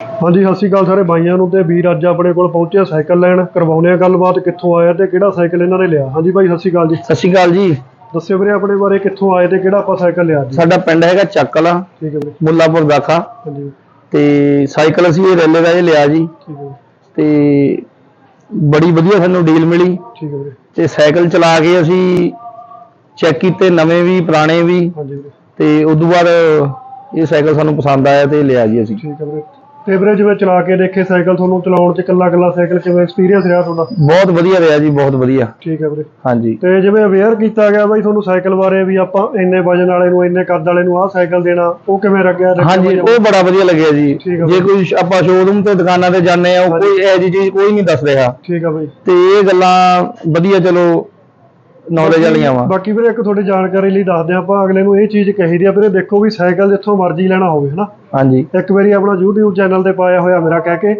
ਹਾਂਜੀ ਸਤਿ ਸ਼੍ਰੀ ਅਕਾਲ ਸਾਰੇ ਬਾਈਆਂ ਨੂੰ ਤੇ ਵੀਰ ਅੱਜ ਆਪਣੇ ਕੋਲ ਪਹੁੰਚਿਆ ਸਾਈਕਲ ਲੈਣ ਕਰਵਾਉਣੇ ਆ ਗੱਲਬਾਤ ਕਿੱਥੋਂ ਆਇਆ ਤੇ ਕਿਹੜਾ ਸਾਈਕਲ ਇਹਨਾਂ ਨੇ ਲਿਆ? ਹਾਂਜੀ ਬਾਈ ਸਤਿ ਸ਼੍ਰੀ ਅਕਾਲ ਜੀ। ਸਤਿ ਸ਼੍ਰੀ ਅਕਾਲ ਜੀ। ਦੱਸਿਓ ਵੀਰੇ ਆਪਣੇ ਬਾਰੇ ਕਿੱਥੋਂ ਆਏ ਤੇ ਕਿਹੜਾ ਆਪਾਂ ਸਾਈਕਲ ਲਿਆ ਜੀ ਸਾਡਾ ਪਿੰਡ ਹੈਗਾ ਚੱਕਲਾ ਠੀਕ ਹੈ ਵੀਰੇ। ਮੁੱਲਾਪੁਰ ਦਾਖਾ। ਹਾਂਜੀ। ਤੇ ਸਾਈਕਲ ਅਸੀਂ ਇਹ ਰੈਲੇ ਦਾ ਇਹ ਲਿਆ ਜੀ। ਠੀਕ ਹੈ ਤੇ ਬੜੀ ਵਧੀਆ ਸਾਨੂੰ ਡੀਲ ਮਿਲੀ। ਠੀਕ ਹੈ ਵੀਰੇ। ਤੇ ਸਾਈਕਲ ਚਲਾ ਕੇ ਅਸੀਂ ਚੈੱਕ ਕੀਤੇ ਨਵੇਂ ਵੀ ਪੁਰਾਣੇ ਵੀ। ਹਾਂਜੀ ਵੀਰੇ। ਤੇ ਉਦੋਂ ਬਾਅਦ ਇਹ ਸਾਈਕਲ ਸਾਨੂੰ ਪਸੰਦ ਆਇਆ ਤੇ ਲਿਆ ਜੀ ਅਸੀਂ। ਠੀਕ ਹੈ ਵੀਰੇ। ਤੇ ਵੀਰੇ ਜਿਵੇਂ ਚਲਾ ਕੇ ਦੇਖੇ ਸਾਈਕਲ ਤੁਹਾਨੂੰ ਚਲਾਉਣ 'ਚ ਇਕੱਲਾ ਇਕੱਲਾ ਸਾਈਕਲ ਕਿਵੇਂ ਐਕਸਪੀਰੀਅੰਸ ਰਿਹਾ ਤੁਹਾਡਾ? ਬਹੁਤ ਵਧੀਆ ਰਿਹਾ ਜੀ ਬਹੁਤ ਵਧੀਆ। ਠੀਕ ਹੈ ਵੀਰੇ। ਹਾਂਜੀ। ਤੇ ਜਿਵੇਂ ਅਵੇਅਰ ਕੀਤਾ ਗਿਆ ਬਾਈ ਤੁਹਾਨੂੰ ਸਾਈਕਲ ਬਾਰੇ ਵੀ ਆਪਾਂ ਇੰਨੇ ਵਜਨ ਵਾਲੇ ਨੂੰ ਇੰਨੇ ਕੱਦ ਵਾਲੇ ਨੂੰ ਆਹ ਸਾਈਕਲ ਦੇਣਾ ਉਹ ਕਿਵੇਂ ਲੱਗਿਆ? ਹਾਂਜੀ ਉਹ ਬੜਾ ਵਧੀਆ ਲੱਗਿਆ ਜੀ। ਜੇ ਕੋਈ ਆਪਾਂ ਸ਼ੋਰੂਮ ਤੇ ਦੁਕਾਨਾਂ ਤੇ ਜਾਂਦੇ ਆ ਉਹ। ਕੋਈ ਜਿਹੀ ਚੀਜ਼ ਕੋਈ ਨਹੀਂ ਦੱਸ ਰਿਹਾ। ਠੀਕ ਹੈ ਬਾਈ। ਤੇ ਇਹ ਗੱਲਾਂ ਵਧੀਆ ਚਲੋ ਨੌਲੇਜ ਵਾਲੀਆਂ ਵਾ। ਬਾਕੀ ਵੀਰੇ ਇੱਕ ਤੁਹਾਡੀ ਜਾਣਕਾਰੀ ਲਈ ਦੱਸਦੇ ਆਪਾਂ ਅਗਲੇ ਨੂੰ ਇਹ ਚੀਜ਼ ਕਹੀ ਦੀ ਆ ਵੀਰੇ ਦੇਖੋ ਵੀ ਸਾਈਕਲ ਜਿੱਥੋਂ ਮਰਜ਼ੀ ਲੈਣਾ ਹੋਵੇ ਹਨਾ? ਹਾਂਜੀ। ਇੱਕ ਵਾਰੀ ਆਪਣਾ YouTube ਚੈਨਲ ਤੇ ਪਾਇਆ ਹੋਇਆ ਮੇਰਾ ਕਹਿ ਕੇ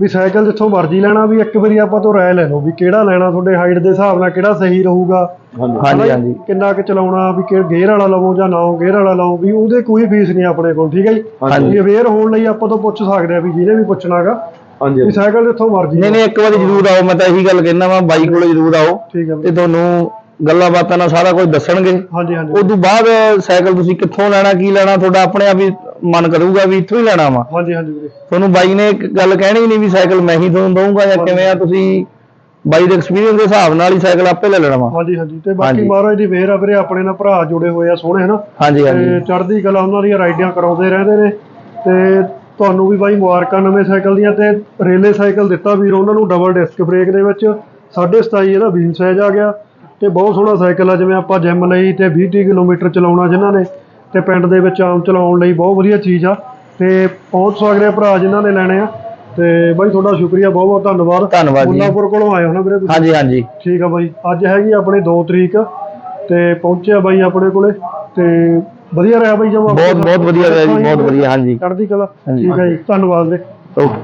ਵੀ ਸਾਈਕਲ ਜਿੱਥੋਂ ਮਰਜ਼ੀ ਲੈਣਾ ਵੀ ਇੱਕ ਵਾਰੀ ਆਪਾਂ ਤੋਂ ਰਾਏ ਲੈ ਲਓ ਵੀ ਕਿਹੜਾ ਲੈਣਾ ਤੁਹਾਡੇ ਹਾਈਟ ਦੇ ਹਿਸਾਬ ਨਾਲ ਕਿਹੜਾ ਸਹੀ ਰਹੂਗਾ। ਹਾਂਜੀ? ਹਾਂਜੀ ਕਿੰਨਾ ਕੁ ਚਲਾਉਣਾ ਵੀ ਕਿ ਗੇਅਰ ਵਾਲਾ ਲਵੋ ਜਾਂ ਨਾ ਗੇਅਰ ਵਾਲਾ ਲਵੋ ਵੀ ਉਹਦੇ ਕੋਈ ਫੀਸ ਨਹੀਂ ਆਪਣੇ ਕੋਲ ਠੀਕ ਹੈ ਜੀ? ਹਾਂਜੀ। ਅਵੇਅਰ ਹੋਣ ਲਈ ਆਪਾਂ ਤੋਂ ਪੁੱਛ ਸਕਦੇ ਆ ਵੀ ਜਿਹਨੇ ਵੀ ਪੁੱਛਣਾਗਾ ਹਾਂਜੀ ਵੀ ਸਾਈਕਲ ਜਿੱਥੋਂ ਮਰਜ਼ੀ ਨਹੀਂ ਨਹੀਂ ਇੱਕ ਵਾਰੀ ਜ਼ਰੂਰ ਆਓ ਮੈਂ ਤਾਂ ਇਹੀ ਗੱਲ ਕਹਿਣਾ ਵਾ ਬਾਈ ਕੋਲੇ ਜ਼ਰੂਰ ਆਓ ਠੀਕ ਹੈ ਤੇ। ਤੁਹਾਨੂੰ ਗੱਲਾਂ ਬਾਤਾਂ ਨਾਲ ਸਾਰਾ ਕੁਝ ਦੱਸਣਗੇ। ਹਾਂਜੀ ਹਾਂਜੀ। ਉਦੋਂ ਬਾਅਦ ਸਾਈਕਲ ਤੁਸੀਂ ਕਿੱਥੋਂ ਲੈਣਾ ਕੀ ਲੈਣਾ ਤੁਹਾਡਾ ਆਪਣੇ ਆਪ ਹੀ ਮਨ ਕਰੂਗਾ ਵੀ ਇੱਥੋਂ ਹੀ ਲੈਣਾ ਵਾ। ਹਾਂਜੀ ਹਾਂਜੀ ਵੀਰੇ। ਤੁਹਾਨੂੰ ਬਾਈ ਨੇ ਇੱਕ ਗੱਲ ਕਹਿਣੀ ਨਹੀਂ ਵੀ ਸਾਈਕਲ ਮੈਂ ਹੀ ਤੁਹਾਨੂੰ ਦਊਂਗਾ ਜਾਂ ਕਿਵੇਂ ਆ ਤੁਸੀਂ ਬਾਈ ਦੇ ਐਕਸਪੀਰੀਅੰਸ ਦੇ ਹਿਸਾਬ ਨਾਲ ਹੀ ਸਾਈਕਲ ਆਪੇ ਲੈ ਲੈਣਾ ਵਾ। ਹਾਂਜੀ ਹਾਂਜੀ। ਤੇ ਬਾਕੀ। ਮਹਾਰਾਜ ਦੀ ਮਿਹਰ ਆ ਵੀਰੇ ਆਪਣੇ ਨਾਲ ਭਰਾ ਜੁੜੇ ਹੋਏ ਆ ਸੋਹਣੇ ਹਨਾ? ਹਾਂਜੀ ਤੇ ਹਾਂਜੀ ਚੜ੍ਹਦੀ ਕਲਾ ਉਹਨਾਂ ਦੀਆਂ ਰਾਈਡਾਂ ਕਰਾਉਂਦੇ ਰਹਿੰਦੇ ਨੇ। ਤੇ ਤੁਹਾਨੂੰ ਵੀ ਬਾਈ ਮੁਬਾਰਕਾਂ ਨਵੇਂ ਸਾਈਕਲ ਦੀਆਂ ਤੇ ਰੇਲੇ ਸਾਈਕਲ ਦਿੱਤਾ ਵੀਰ ਉਹਨਾਂ ਨੂੰ ਡਬਲ ਡਿਸਕ ਬ੍ਰੇਕ ਦੇ ਵਿੱਚ। 27.5 ਇਹਦਾ ਵੀਲ ਸਾਈਜ਼ ਆ ਗਿਆ। ਤੇ ਬਹੁਤ ਸੋਹਣਾ ਸਾਈਕਲ ਆ ਜਿਵੇਂ ਆਪਾਂ ਜਿਮ ਲਈ ਤੇ 20 30 ਕਿਲੋਮੀਟਰ ਚਲਾਉਣਾ ਜਿਨ੍ਹਾਂ ਨੇ ਤੇ ਪਿੰਡ ਦੇ ਵਿੱਚ ਆਮ ਚਲਾਉਣ ਲਈ ਬਹੁਤ ਵਧੀਆ ਚੀਜ਼ ਆ। ਤੇ ਸਕਦੇ ਆ ਭਰਾ ਜਿਨ੍ਹਾਂ ਨੇ ਲੈਣੇ ਆ। ਤੇ ਬਾਈ ਤੁਹਾਡਾ ਸ਼ੁਕਰੀਆ ਬਹੁਤ ਬਹੁਤ ਧੰਨਵਾਦ। ਧੰਨਵਾਦ ਜੀ। ਮੁੱਲਾਪੁਰ ਕੋਲੋਂ ਆਏ ਹੋ ਨਾ ਵੀਰੇ ਤੁਸੀਂ? ਹਾਂਜੀ ਹਾਂਜੀ। ਠੀਕ ਆ ਬਾਈ। ਅੱਜ ਹੈਗੀ ਆਪਣੀ 2 ਤਰੀਕ ਤੇ ਪਹੁੰਚਿਆ ਬਾਈ ਆਪਣੇ ਕੋਲੇ ਤੇ ਵਧੀਆ ਰਿਹਾ ਬਾਈ ਜਮਾ। ਬਹੁਤ ਬਹੁਤ ਵਧੀਆ ਰਿਹਾ ਜੀ ਬਹੁਤ ਵਧੀਆ ਹਾਂਜੀ। ਚੜ੍ਹਦੀ ਕਲਾ। ਠੀਕ ਹੈ ਜੀ ਧੰਨਵਾਦ ਜੀ। ਓਕੇ।